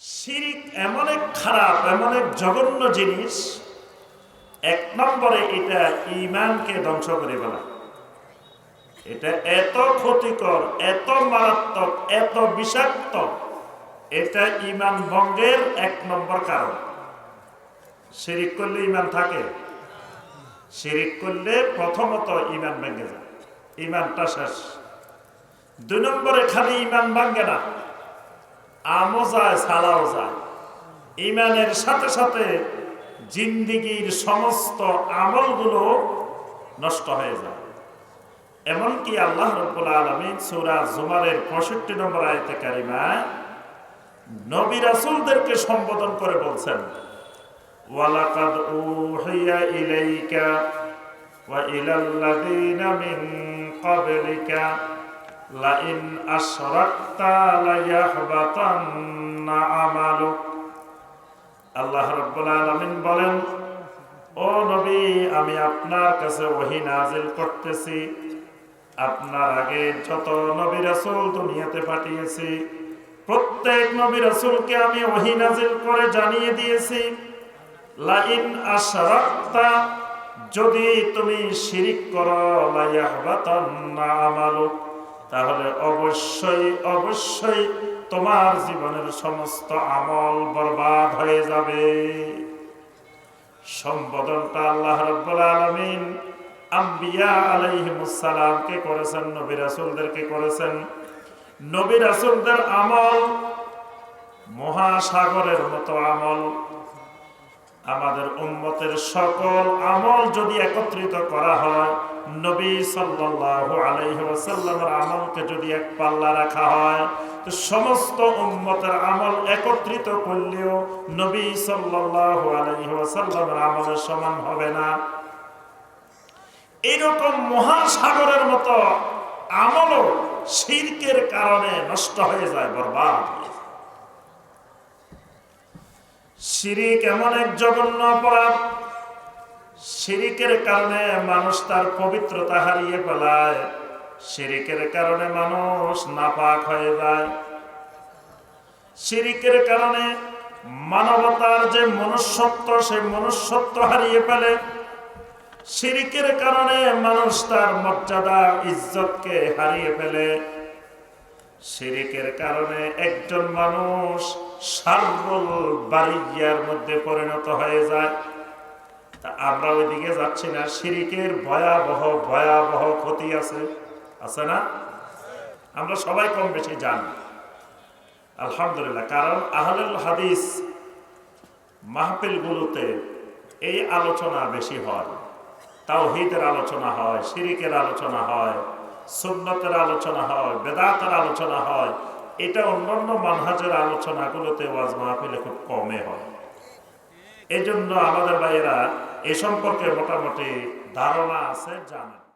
শিরিক এমন এক খারাপ, এমন এক জঘন্য জিনিস, এক নম্বরে এটা ইমানকে ধ্বংস করে ফেলা। এটা এত ক্ষতিকর, এত মারাত্মক, এত বিষাক্ত, এটা ইমান ভঙ্গের এক নম্বর কারণ। শিরিক করলে ইমান থাকে, শিরিক করলে প্রথমত ইমান ভেঙে যায় ইমানটা শেষ। দুই নম্বরে খালি ইমান ভাঙ্গে না। আমও যায়, সালাও যায়। ইমানের সাথে সাথে জিন্দিগির সমস্ত আমলগুলো নষ্ট হয়ে যায়। এমনকি আল্লাহ রব্বুল আলমিন সুরা জুমারের পঁয়ষট্টি নম্বর আয়তে কারিমায় নবী রাসুলদেরকে সম্বোধন করে বলছেন, ওয়ালাকাদ উহিয়া ইলাইকা ওয়া ইলাল্লাযীনা মিন ক্বাবলিকা লাইন আশরাকতা লায়াহবাতান্না আমালুক আল্লাহ রাব্বুল আলামিন বলেন, ও নবী, আমি আপনার কাছে ওহী নাজিল করতেছি। আপনার আগে যত নবী রাসূল দুনিয়াতে পাঠিয়েছি, প্রত্যেক নবী রাসূলকে আমি ওহী নাজিল করে জানিয়ে দিয়েছি। লাইন আশরাকতা, যদি তুমি শিরিক করো লায়াহবাতান্না আমালুক তাহলে অবশ্যই অবশ্যই তোমার জীবনের সমস্ত আমল বরবাদ হয়ে যাবে। সম্বোধনটা আল্লাহ রব্বুল আলমিন আম্বিয়া আলাইহিমুসালামকে করেছেন, নবী রাসুলদেরকে করেছেন? নবী রাসুলদের আমল মহাসাগরের মতো আমল। আমাদের উম্মতের সকল আমল যদি একত্রিত করা হয় নবী সাল্লাল্লাহু আলাইহি ওয়াসাল্লামের আমলকে যদি এক পাল্লা রাখা হয়, তো সমস্ত উম্মতের আমল একত্রিত করলেও নবী সাল্লাল্লাহু আলাইহি ওয়াসাল্লামের আমলের সমান হবে না। এরকম মহাসাগরের মতো আমলও শিরকের কারণে নষ্ট হয়ে যায়, বরবাদ শিরিক এমন এক জঘন্য অপরাধ শিরিকের কারণে মানুষ তার পবিত্রতা হারিয়ে ফেলায়। শিরিকের কারণে মানুষ নাপাক হয়ে যায়। শিরিকের কারণে মানবতার যে মনুষ্যত্ব, সেই মনুষ্যত্ব হারিয়ে ফেলে। শিরিকের কারণে মানুষ তার মর্যাদা, ইজ্জতকে হারিয়ে ফেলে। শিরিকের কারণে একজন মানুষ সার্বল বাড়িয়ার মধ্যে পরিণত হয়ে যায়। তা আমরা ওইদিকে যাচ্ছি না। শিরিকের ভয়াবহ ভয়াবহ ক্ষতি আছে। আছে না? আমরা সবাই কম বেশি জানি। আলহামদুলিল্লাহ, কারণ আহলুল হাদিস মাহফিলগুলোতে এই আলোচনা বেশি হয়। তাওহীদের আলোচনা হয় শিরিকের আলোচনা হয়, সুন্নতের আলোচনা হয়, বেদাতের আলোচনা হয়। এটা অন্যান্য মানহাজের আলোচনাগুলোতে ওয়াজ মাহফিলে খুব কমে হয়। এই জন্য আমাদের ভাইয়েরা এ সম্পর্কে মোটামুটি ধারণা আছে জানেন।